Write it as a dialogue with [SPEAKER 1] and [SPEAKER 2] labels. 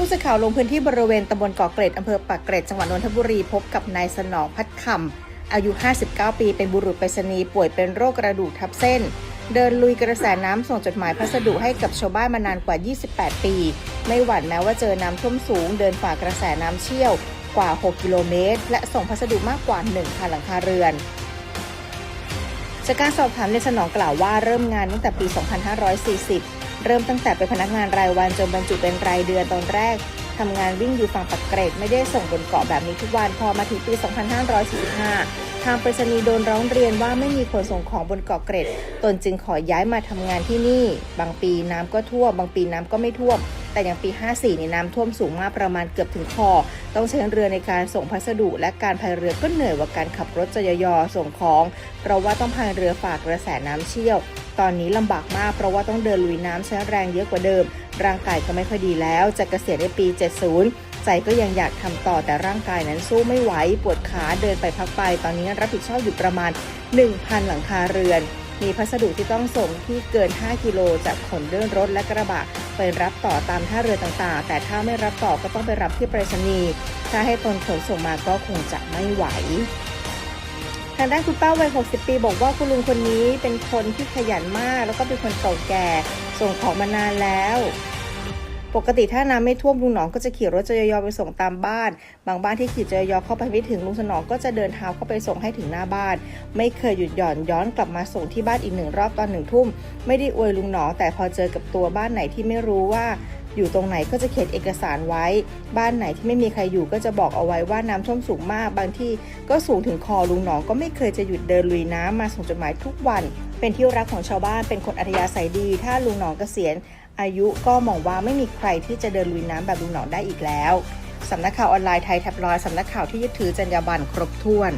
[SPEAKER 1] ผู้สื่อข่าวลงพื้นที่บริเวณตำบลเกาะเกร็ดอำเภอปากเกร็ดจังหวัดนนทบุรีพบกับนายสนองพัดคำอายุ 59 ปี เป็นบุรุษไปรษณีย์ป่วยเป็นโรคกระดูกทับเส้น เดินลุยกระแสน้ำส่งจดหมายพัสดุให้กับชาวบ้านมานานกว่า 28 ปี ไม่หวั่นแม้ว่าเจอน้ำท่วมสูง เดินฝ่ากระแสน้ำเชี่ยวกว่า 6 กิโลเมตร และส่งพัสดุมากกว่า1,000หลังคาเรือนจากการสอบถามในสนองกล่าวว่าเริ่มงานตั้งแต่ปี 2540 เริ่มตั้งแต่เป็นพนักงานรายวันจนบรรจุเป็นรายเดือนตอนแรกทำงานวิ่งอยู่ฝั่งปักเกร็ดไม่ได้ส่งบนเกาะแบบนี้ทุกวันพอมาถึงปี 2545 ทางไปรษณีย์โดนร้องเรียนว่าไม่มีคนส่งของบนเกาะเกร็ด ตนจึงขอย้ายมาทำงานที่นี่ บางปีน้ำก็ท่วม บางปีน้ำก็ไม่ท่วม แต่อย่างปี 54นี่น้ำท่วมสูงมากประมาณเกือบถึงคอ ต้องใช้เรือในการส่งพัสดุ และการพายเรือก็เหนื่อยกว่าการขับรถจยยส่งของ เพราะว่าต้องพายเรือฝ่ากระแสน้ำเชี่ยว ตอนนี้ลำบากมากเพราะว่าต้องเดินลุยน้ำใช้แรงเยอะกว่าเดิม ร่างกายก็ไม่ค่อยดีแล้วจะเกษียณในปี 70 ใจก็ยังอยากทำต่อแต่ร่างกายนั้นสู้ไม่ไหวปวดขาเดินไปพักไป ตอนนี้รับผิดชอบอยู่ประมาณ 1,000 หลังคาเรือน มีพัสดุที่ต้องส่งที่เกิน 5 กิโลจากขนเด้วยรถและกระบะไปรับต่อตามท่าเรือต่างๆ แต่ถ้าไม่รับต่อก็ต้องไปรับที่ไปรษณีย์ถ้าให้ตนขนส่งมาก็คงจะไม่ไหว ทางด้านคุณป้าวัย 60 ปี บอกว่าคุณลุงคนนี้เป็นคนที่ขยันมาก แล้วก็เป็นคนเก่าแก่ ส่งของมานานแล้ว ปกติถ้าน้ำไม่ท่วมลุงหนองก็จะขี่รถจยยไปส่งตามบ้าน บางบ้านที่ขี่จยยเข้าไปไม่ถึงลุงสนองก็จะเดินเท้าเข้าไปส่งให้ถึงหน้าบ้าน ไม่เคยหยุดหย่อนย้อนกลับมาส่งที่บ้านอีกหนึ่งรอบตอนหนึ่งทุ่ม ไม่ได้อวยลุงหนองแต่พอเจอกับตัวบ้านไหนที่ไม่รู้ว่า อยู่ตรงไหนก็จะเขียนเอกสารไว้ บ้านไหนที่ไม่มีใครอยู่ก็จะบอกเอาไว้ว่าน้ำท่วมสูงมากบางที่ก็สูงถึงคอลุงหนองก็ไม่เคยจะหยุดเดินลุยน้ำมาส่งจดหมายทุกวัน เป็นที่รักของชาวบ้านเป็นคนอัธยาศัยดี ถ้าลุงหนองเกษียณอายุก็มองว่าไม่มีใครที่จะเดินลุยน้ำแบบลุงหนองได้อีกแล้วสำนักข่าวออนไลน์ไทยแท็บลอยสำนักข่าวที่ยึดถือจรรยาบรรณครบถ้วน